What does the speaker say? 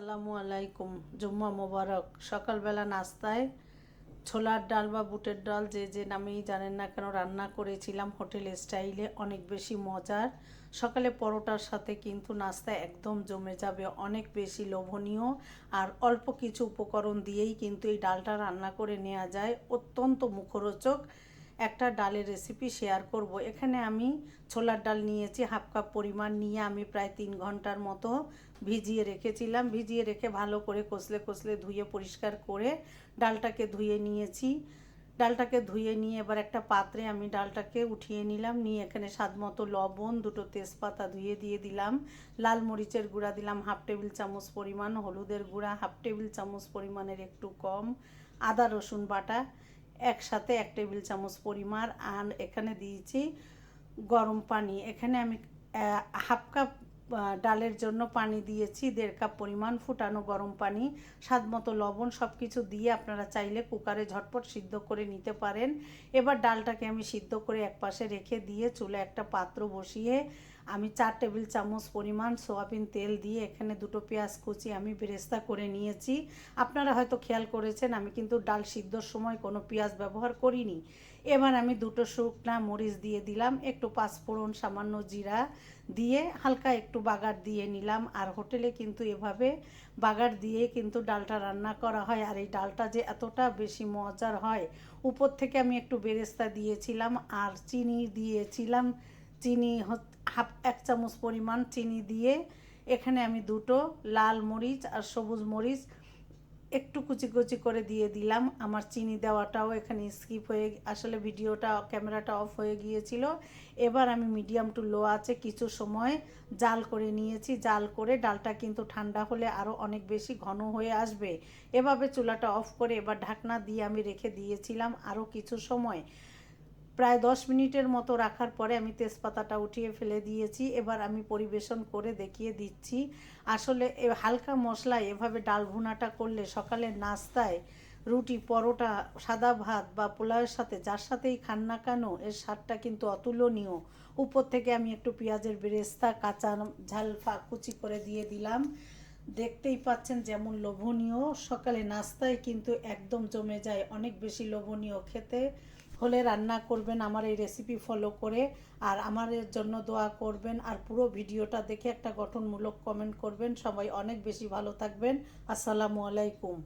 আসসালামু আলাইকুম। জুম্মা মোবারক। সকালবেলা নাস্তায় ছোলার ডাল বা বুটের ডাল যে যে নামেই জানেন না কেন রান্না করেছিলাম হোটেল স্টাইলে অনেক বেশি মজার। সকালে পরোটার সাথে কিন্তু নাস্তা একদম জমে যাবে, অনেক বেশি লোভনীয়। আর অল্প কিছু উপকরণ দিয়েই কিন্তু এই ডালটা রান্না করে নেওয়া যায়। অত্যন্ত মুখরোচক। একটা ডালের রেসিপি শেয়ার করব। এখানে আমি ছোলার ডাল নিয়েছি, হাফ কাপ পরিমাণ নিয়ে আমি প্রায় তিন ঘণ্টার মতো ভিজিয়ে রেখেছিলাম। ভিজিয়ে রেখে ভালো করে কষলে কষলে ধুয়ে পরিষ্কার করে ডালটাকে ধুয়ে নিয়েছি। ডালটাকে ধুয়ে নিয়ে এবার একটা পাত্রে আমি ডালটাকে উঠিয়ে নিলাম। নিয়ে এখানে স্বাদ মতো লবণ, দুটো তেজপাতা ধুয়ে দিয়ে দিলাম। লাল মরিচের গুঁড়া দিলাম, হাফ টেবিল চামচ পরিমাণ হলুদের গুঁড়া, হাফ টেবিল চামচ পরিমাণের একটু কম আদা রসুন বাটা। একসাথে এক টেবিল চামচ পরিমাণ, আর এখানে দিয়েছি গরম পানি। এখানে আমি হাফ কাপ ডালের জন্য পানি দিয়েছি, দেড় কাপ পরিমাণ ফুটানো গরম পানি, স্বাদ মতো লবণ সব কিছু দিয়ে আপনারা চাইলে কুকারে ঝটপট সিদ্ধ করে নিতে পারেন। এবার ডালটাকে আমি সিদ্ধ করে একপাশে রেখে দিয়ে চুলে একটা পাত্র বসিয়ে আমি চার টেবিল চামচ পরিমাণ সোয়াবিন তেল দিয়ে এখানে দুটো পেঁয়াজ কুচি আমি বেরেস্তা করে নিয়েছি। আপনারা হয়তো খেয়াল করেছেন, আমি কিন্তু ডাল সিদ্ধর সময় কোনো পেঁয়াজ ব্যবহার করিনি। এবার আমি দুটো শুকনা মরিচ দিয়ে দিলাম, একটু পাঁচফোড়ন সামান্য জিরা দিয়ে হালকা একটু বাগার দিয়ে নিলাম। আর হোটেলে কিন্তু এভাবে বাগার দিয়ে কিন্তু ডালটা রান্না করা হয়। আর এই ডালটা যে এতটা বেশি মজার হয়, উপর থেকে আমি একটু বেরেস্তা দিয়েছিলাম আর চিনি দিয়েছিলাম। চিনি হাফ এক চামচ পরিমাণ চিনি দিয়ে এখানে আমি দুটো লাল মরিচ আর সবুজ মরিচ একটু কুচি কুচি করে দিয়ে দিলাম। আমার চিনি দেওয়াটাও এখানে স্কিপ হয়ে আসলে ভিডিওটা, ক্যামেরাটা অফ হয়ে গিয়েছিল। এবার আমি মিডিয়াম টু লো আছে কিছু সময় জাল করে নিয়েছি। জাল করে ডালটা কিন্তু ঠান্ডা হলে আরও অনেক বেশি ঘন হয়ে আসবে। এভাবে চুলাটা অফ করে এবার ঢাকনা দিয়ে আমি রেখে দিয়েছিলাম আরও কিছু সময়। প্রায় দশ মিনিটের মতো রাখার পরে আমি তেজপাতাটা উঠিয়ে ফেলে দিয়েছি। এবার আমি পরিবেশন করে দেখিয়ে দিচ্ছি। আসলে হালকা মশলায় এভাবে ডাল ভুনাটা করলে সকালের নাস্তায় রুটি, পরোটা, সাদা ভাত বা পোলাওয়ের সাথে, যার সাথেই খান না কেন, এর স্বাদটা কিন্তু অতুলনীয়। উপর থেকে আমি একটু পেঁয়াজের বেরেস্তা, কাঁচা ঝাল কুচি করে দিয়ে দিলাম। দেখতেই পাচ্ছেন যেমন লোভনীয়। সকালে নাস্তায় কিন্তু একদম জমে যায়, অনেক বেশি লোভনীয় খেতে। হলে রান্না করবেন, আমার এই রেসিপি ফলো করে, আর আমার জন্য দোয়া করবেন, আর পুরো ভিডিওটা দেখে একটা গঠনমূলক কমেন্ট করবেন। সবাই অনেক বেশি ভালো থাকবেন। আসসালামু আলাইকুম।